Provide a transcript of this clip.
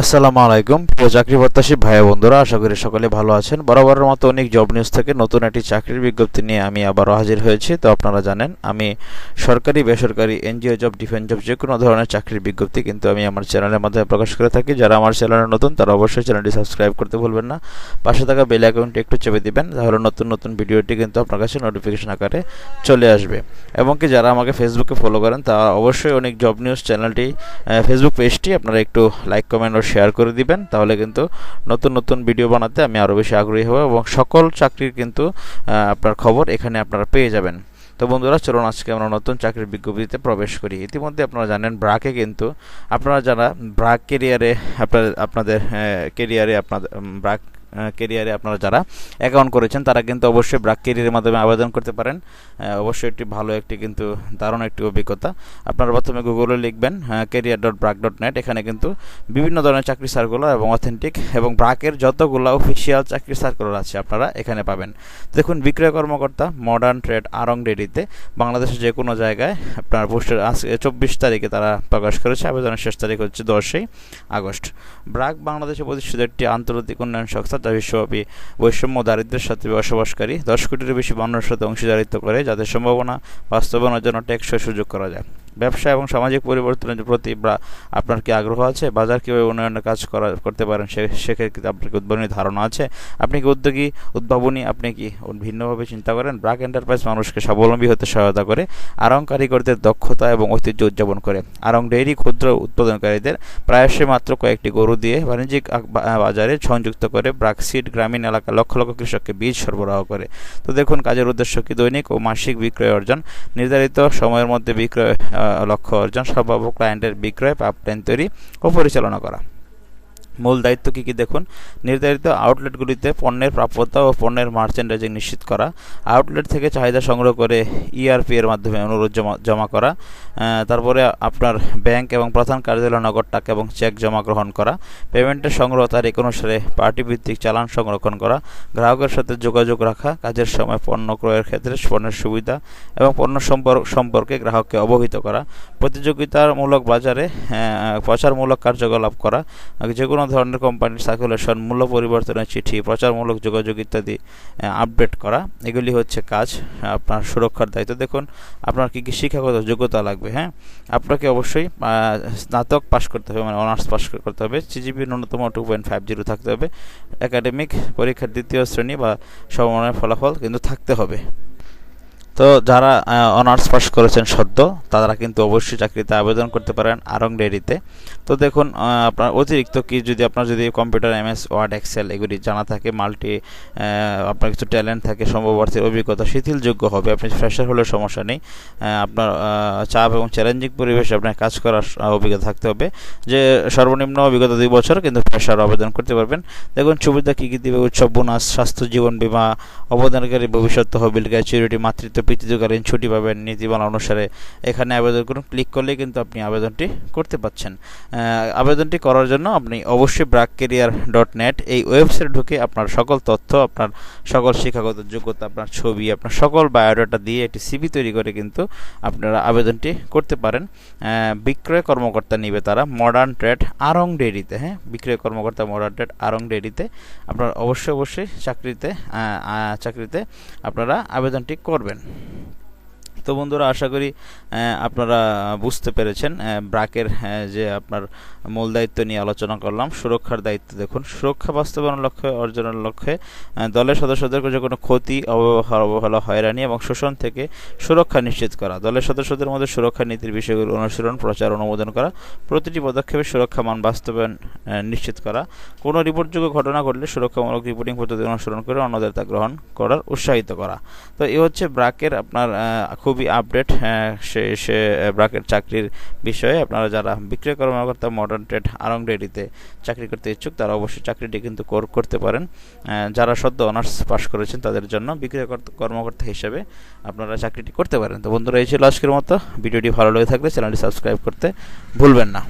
আসসালামু আলাইকুম। প্রিয় চাকরি প্রত্যাশী ভাই বন্ধুরা, আশা করি সকলে ভালো আছেন। বরাবরের মতো অনেক জব নিউজ থেকে নতুন একটি চাকরির বিজ্ঞপ্তি নিয়ে আমি আবারও হাজির হয়েছি। তো আপনারা জানেন, আমি সরকারি, বেসরকারি, এনজিও জব ডিফেন্স জব যে কোনো ধরনের চাকরির বিজ্ঞপ্তি কিন্তু আমি আমার চ্যানেলের মাধ্যমে প্রকাশ করে থাকি। যারা আমার চ্যানেলে নতুন, তারা অবশ্যই চ্যানেলটি সাবস্ক্রাইব করতে ভুলবেন না। পাশে থাকা বেল অ্যাকাউন্টটি একটু চেপে দিবেন, তাহলে নতুন নতুন ভিডিওটি কিন্তু আপনার কাছে নোটিফিকেশন আকারে চলে আসবে। এবং কি যারা আমাকে ফেসবুকে ফলো করেন, তারা অবশ্যই অনেক জব নিউজ চ্যানেলটি ফেসবুক পেজটি আপনারা একটু লাইক কমেন্ট ও শেয়ার করে দিবেন, তাহলে কিন্তু নতুন নতুন ভিডিও বানাতে আমি আরও বেশি আগ্রহী হব এবং সকল চাকরির কিন্তু আপনার খবর এখানে আপনারা পেয়ে যাবেন। তো বন্ধুরা, চলুন আজকে আমরা নতুন চাকরির বিজ্ঞপ্তিতে প্রবেশ করি। ইতিমধ্যে আপনারা জানেন, ব্রাকে কিন্তু, আপনারা যারা ব্রাক কেরিয়ারে আপনাদের আপনাদের কেরিয়ারে আপনাদের ব্রাক কেরিয়ারে আপনারা যারা অ্যাকাউন্ট করেছেন, তারা কিন্তু অবশ্যই ব্রাক কেরিয়ারের মাধ্যমে আবেদন করতে পারেন। অবশ্যই একটি ভালো একটি কিন্তু দারুণ একটি অভিজ্ঞতা। আপনারা প্রথমে গুগলে লিখবেন career dot BRAC dot net এখানে কিন্তু বিভিন্ন ধরনের চাকরি সার্কুলার এবং অথেন্টিক এবং ব্রাকের যতগুলো অফিসিয়াল চাকরি সার্কুলার আছে আপনারা এখানে পাবেন। দেখুন, বিক্রয় কর্মকর্তা মডার্ন ট্রেড আরং ডেরিতে বাংলাদেশের যে কোনো জায়গায় আপনার পোস্টের চব্বিশ তারিখে তারা প্রকাশ করেছে। আবেদনের শেষ তারিখ হচ্ছে দশই আগস্ট। ব্রাক বাংলাদেশে প্রতিষ্ঠিত একটি আন্তর্জাতিক উন্নয়ন সংস্থা যা বিশ্বব্যাপী বৈষম্য দারিদ্রের সাথে বসবাসকারী দশ কোটিরও বেশি মানুষের সাথে অংশীদারিত্ব করে যাদের সম্ভাবনা বাস্তবায়নের জন্য টেকসই সুযোগ করা যায়। ব্যবসা এবং সামাজিক পরিবর্তনের প্রতি আপনার কি আগ্রহ আছে? বাজার কীভাবে উন্নয়নের কাজ করা, করতে পারেন সে, সেক্ষেত্রে আপনার কি উদ্ভাবনী ধারণা আছে? আপনি কি উদ্যোগী, উদ্ভাবনী, আপনি কি ভিন্নভাবে চিন্তা করেন? ব্রাক এন্টারপ্রাইজ মানুষকে স্বাবলম্বী হতে সহায়তা করে আরং কারিগরদের দক্ষতা এবং ঐতিহ্য উদযাপন করে। আরং ডেইরি ক্ষুদ্র উৎপাদনকারীদের প্রায়শই মাত্র কয়েকটি গরু দিয়ে বাণিজ্যিক বাজারে সংযুক্ত করে ব্রাক সিড গ্রামীণ এলাকা লক্ষ লক্ষ কৃষককে বীজ সরবরাহ করে। তো দেখুন, কাজের উদ্দেশ্য কি দৈনিক ও মাসিক বিক্রয় অর্জন? নির্ধারিত সময়ের মধ্যে বিক্রয় লক্ষ্য অর্জন সম্ভাব্য ক্লায়েন্টের বিক্রয় পাইপলাইন তৈরি ও পরিচালনা করা। মূল দায়িত্ব কী কী দেখুন? নির্ধারিত আউটলেটগুলিতে পণ্যের প্রাপ্যতা ও পণ্যের মার্চেন্ডাইজিং নিশ্চিত করা, আউটলেট থেকে চাহিদা সংগ্রহ করে ইআরপি এর মাধ্যমে অনুরোধ জমা জমা করা তারপরে আপনার ব্যাংক এবং প্রধান কার্যালয় নগদ টাকা এবং চেক জমা গ্রহণ করা, পেমেন্টের সংগ্রহ তারিখ অনুসারে পার্টি ভিত্তিক চালান সংরক্ষণ করা, গ্রাহকের সাথে যোগাযোগ রাখা, কাজের সময় পণ্য ক্রয়ের ক্ষেত্রে পণ্যের সুবিধা এবং পণ্য সম্পর্কে গ্রাহককে অবহিত করা, প্রতিযোগিতামূলক বাজারে প্রচারমূলক কার্যকলাপ করা যে কোনো কোনো ধরনের কোম্পানির সার্কুলেশন মূল্য পরিবর্তনের চিঠি, প্রচারমূলক যোগাযোগ ইত্যাদি আপডেট করা। এগুলি হচ্ছে কাজ, আপনার সুরক্ষার দায়িত্ব। দেখুন, আপনার কী কী শিক্ষাগত যোগ্যতা লাগবে হ্যাঁ? আপনাকে অবশ্যই স্নাতক পাশ করতে হবে মানে অনার্স পাশ করতে হবে। সিজিপি ন্যূনতম টু পয়েন্ট ফাইভ জিরো থাকতে হবে। একাডেমিক পরীক্ষার দ্বিতীয় শ্রেণি বা সমমানের ফলাফল কিন্তু থাকতে হবে। তো যারা অনার্স পাস করেছেন সদ্য, তারা কিন্তু অবশ্যই চাকরিতে আবেদন করতে পারেন আরং ডেরিতে তো দেখুন আপনার অতিরিক্ত কি যদি আপনার যদি কম্পিউটার, এমএস, ওয়ার্ড, এক্সেল এগুলি জানা থাকে, মাল্টি আপনার কিছু ট্যালেন্ট থাকে সম্ভবার্থীর অভিজ্ঞতা, শিথিলযোগ্য হবে, আপনি ফ্রেশার হলে সমস্যা নেই। আপনার চাপ এবং চ্যালেঞ্জিং পরিবেশে আপনার কাজ করার অভিজ্ঞতা থাকতে হবে। যে সর্বনিম্ন অভিজ্ঞতা দুই বছর, কিন্তু ফ্রেশার আবেদন করতে পারবেন। দেখুন, সুবিধা কী কী দিবে? উৎসব, বোনাস, স্বাস্থ্য, জীবন বিমা, অবদানকারী ভবিষ্যৎ তহবিল গ্র্যাচুরিটি মাতৃত্ব পিতৃকালীন ছুটি পাবেন নীতিমালা অনুসারে এখানে আবেদন করুন। ক্লিক করলেই কিন্তু আপনি আবেদনটি করতে পাচ্ছেন। আবেদনটি করার জন্য আপনি অবশ্যই ব্রাক কেরিয়ার ডট নেট এই ওয়েবসাইটে ঢুকে আপনার সকল তথ্য, আপনার সকল শিক্ষাগত যোগ্যতা, আপনার ছবি, আপনার সকল বায়োডাটা দিয়ে একটি সিবি তৈরি করে কিন্তু আপনারা আবেদনটি করতে পারেন। বিক্রয় কর্মকর্তা নিবে তারা মডার্ন ট্রেড আরং ডেরিতে হ্যাঁ? বিক্রয় কর্মকর্তা মডার্ন ট্রেড আরং ডেরিতে আপনার অবশ্যই অবশ্যই চাকরিতে চাকরিতে আপনারা আবেদনটি করবেন। তো বন্ধুরা, আশা করি আপনারা বুঝতে পেরেছেন ব্রাকের যে আপনার মূল দায়িত্ব নিয়ে আলোচনা করলাম, সুরক্ষার দায়িত্ব দেখুন। সুরক্ষা বাস্তবায়নের লক্ষ্যে, অর্জনের লক্ষ্যে দলের সদস্যদের যে কোনো ক্ষতি অবহেলা, হয়রানি এবং শোষণ থেকে সুরক্ষা নিশ্চিত করা, দলের সদস্যদের মধ্যে সুরক্ষা নীতির বিষয়গুলো অনুসরণ প্রচার, অনুমোদন করা, প্রতিটি পদক্ষেপে সুরক্ষা মান বাস্তবায়ন নিশ্চিত করা, কোনো রিপোর্টযোগ্য ঘটনা ঘটলে সুরক্ষামূলক রিপোর্টিং পদ্ধতি অনুসরণ করে অন্যদের তা গ্রহণ করার উৎসাহিত করা। তো এ হচ্ছে ব্রাকের আপনার খুবই আপডেট সে সে ব্রাকের চাকরির বিষয়ে। আপনারা যারা বিক্রয় কর্মকর্তা মডার্ন ট্রেড আরং ডেয়ারিতে চাকরি করতে ইচ্ছুক, তারা অবশ্যই চাকরিটি কিন্তু করতে পারেন। যারা সদ্য অনার্স পাশ করেছেন, তাদের জন্য বিক্রয় কর্মকর্তা হিসেবে আপনারা চাকরিটি করতে পারেন। তো বন্ধুরা, এই ছিল আজকের মতো। ভিডিওটি ভালো লেগে থাকলে চ্যানেলটি সাবস্ক্রাইব করতে ভুলবেন না।